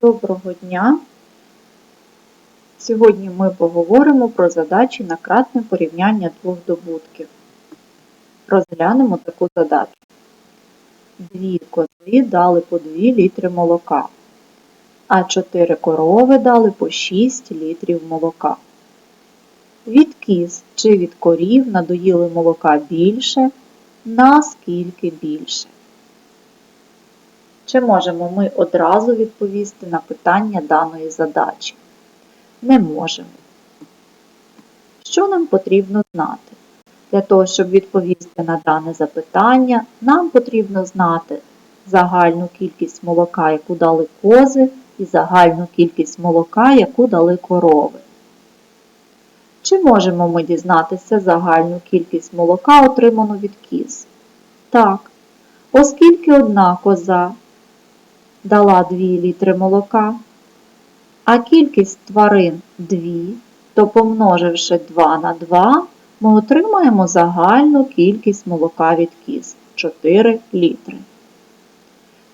Доброго дня! Сьогодні ми поговоримо про задачі на кратне порівняння двох добутків. Розглянемо таку задачу. Дві кози дали по 2 літри молока, а 4 корови дали по 6 літрів молока. Від кіз чи від корів надоїли молока більше, наскільки більше. Чи можемо ми одразу відповісти на питання даної задачі? Не можемо. Що нам потрібно знати? Для того, щоб відповісти на дане запитання, нам потрібно знати загальну кількість молока, яку дали кози, і загальну кількість молока, яку дали корови. Чи можемо ми дізнатися загальну кількість молока, отриману від кіз? Так. Оскільки одна коза дала 2 літри молока, а кількість тварин 2, то помноживши 2 на 2, ми отримаємо загальну кількість молока від кіз 4 літри.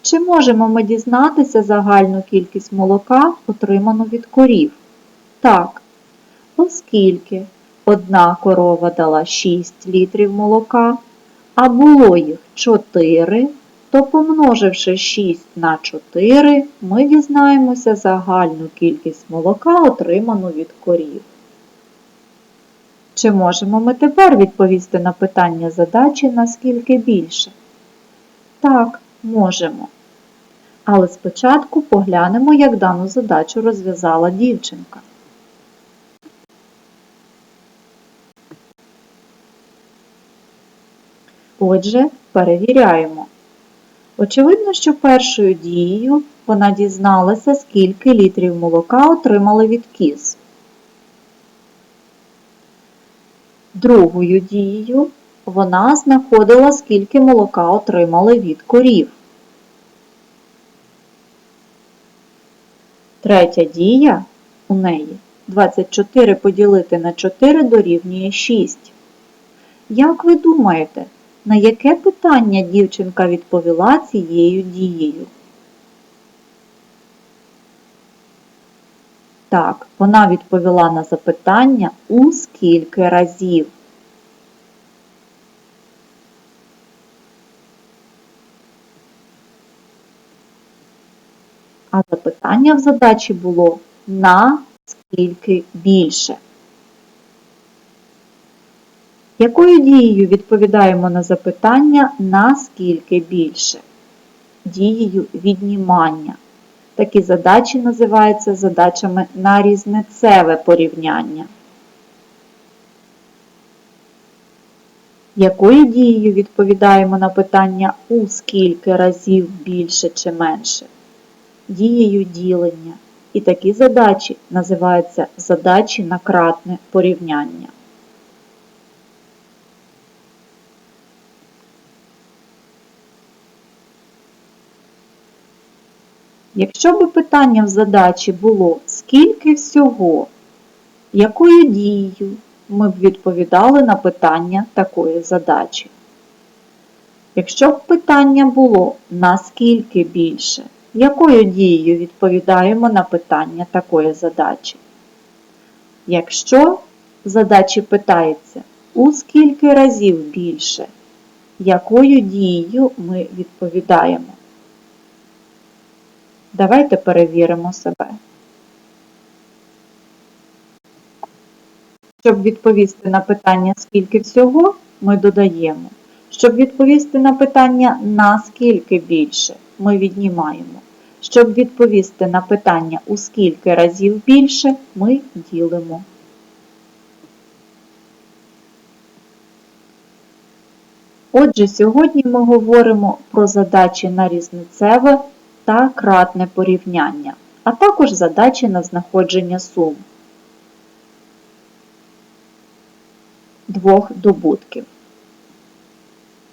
Чи можемо ми дізнатися загальну кількість молока, отриману від корів? Так, оскільки одна корова дала 6 літрів молока, а було їх 4, то помноживши 6 на 4, ми дізнаємося загальну кількість молока, отриману від корів. Чи можемо ми тепер відповісти на питання задачі наскільки більше? Так, можемо. Але спочатку поглянемо, як дану задачу розв'язала дівчинка. Отже, перевіряємо. Очевидно, що першою дією вона дізналася, скільки літрів молока отримали від кіз. Другою дією вона знаходила, скільки молока отримали від корів. Третя дія у неї 24 поділити на 4 дорівнює 6. Як ви думаєте, на яке питання дівчинка відповіла цією дією? Так, вона відповіла на запитання у скільки разів. А запитання в задачі було на скільки більше. Якою дією відповідаємо на запитання наскільки більше? Дією віднімання. Такі задачі називаються задачами на різницеве порівняння. Якою дією відповідаємо на питання у скільки разів більше чи менше? Дією ділення. І такі задачі називаються задачі на кратне порівняння. Якщо би питання в задачі було скільки всього, якою дією ми б відповідали на питання такої задачі? Якщо б питання було наскільки більше, якою дією відповідаємо на питання такої задачі? Якщо задачі питається у скільки разів більше, якою дією ми відповідаємо? Давайте перевіримо себе. Щоб відповісти на питання скільки всього, ми додаємо. Щоб відповісти на питання наскільки більше, ми віднімаємо. Щоб відповісти на питання у скільки разів більше, ми ділимо. Отже, сьогодні ми говоримо про задачі на різницеве та кратне порівняння, а також задачі на знаходження сум двох добутків.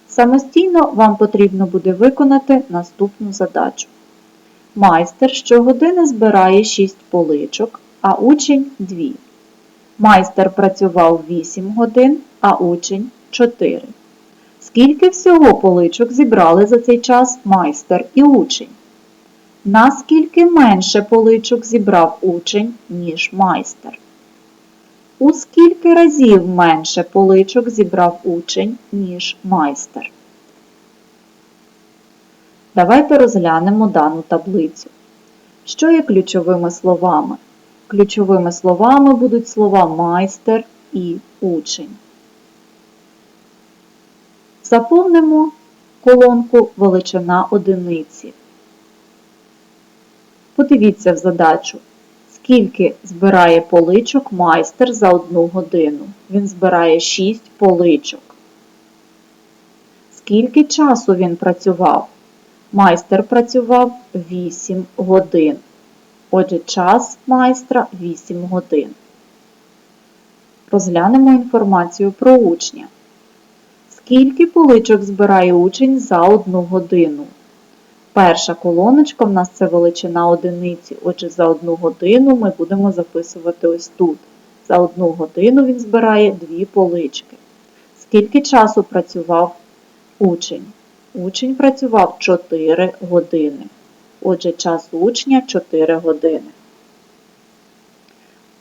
Самостійно вам потрібно буде виконати наступну задачу. Майстер щогодини збирає 6 поличок, а учень 2. Майстер працював 8 годин, а учень 4. Скільки всього поличок зібрали за цей час майстер і учень? Наскільки менше поличок зібрав учень, ніж майстер? У скільки разів менше поличок зібрав учень, ніж майстер? Давайте розглянемо дану таблицю. Що є ключовими словами? Ключовими словами будуть слова майстер і учень. Заповнимо колонку величина одиниці. Подивіться в задачу, скільки збирає поличок майстер за одну годину. Він збирає 6 поличок. Скільки часу він працював? Майстер працював 8 годин. Отже, час майстра 8 годин. Розглянемо інформацію про учня. Скільки поличок збирає учень за одну годину? Перша колоночка в нас це величина одиниці. Отже, за одну годину ми будемо записувати ось тут. За одну годину він збирає дві полички. Скільки часу працював учень? Учень працював 4 години. Отже, час учня 4 години.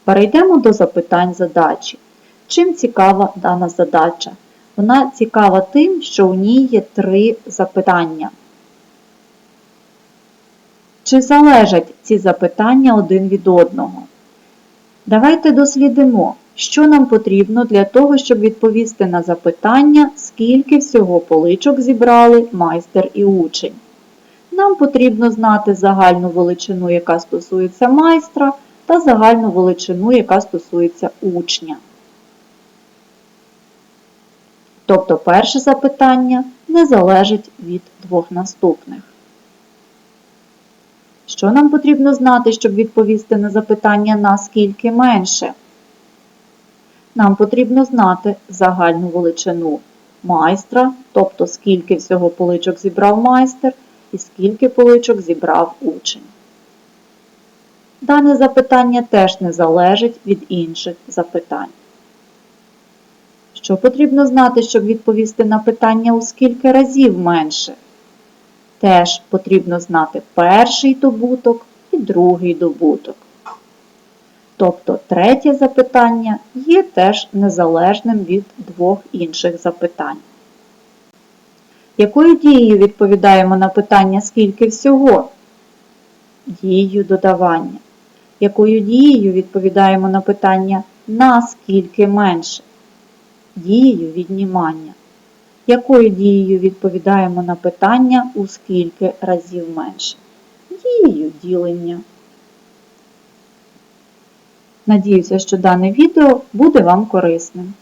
Перейдемо до запитань задачі. Чим цікава дана задача? Вона цікава тим, що у ній є три запитання. Чи залежать ці запитання один від одного? Давайте дослідимо, що нам потрібно для того, щоб відповісти на запитання, скільки всього поличок зібрали майстер і учень. Нам потрібно знати загальну величину, яка стосується майстра, та загальну величину, яка стосується учня. Тобто перше запитання не залежить від двох наступних. Що нам потрібно знати, щоб відповісти на запитання наскільки менше? Нам потрібно знати загальну величину майстра, тобто скільки всього поличок зібрав майстер і скільки поличок зібрав учень. Дане запитання теж не залежить від інших запитань. Що потрібно знати, щоб відповісти на питання у скільки разів менше? Теж потрібно знати перший добуток і другий добуток. Тобто третє запитання є теж незалежним від двох інших запитань. Якою дією відповідаємо на питання скільки всього? Дією додавання. Якою дією відповідаємо на питання наскільки менше? Дією віднімання. Якою дією відповідаємо на питання у скільки разів менше? Дією ділення. Надіюся, що дане відео буде вам корисним.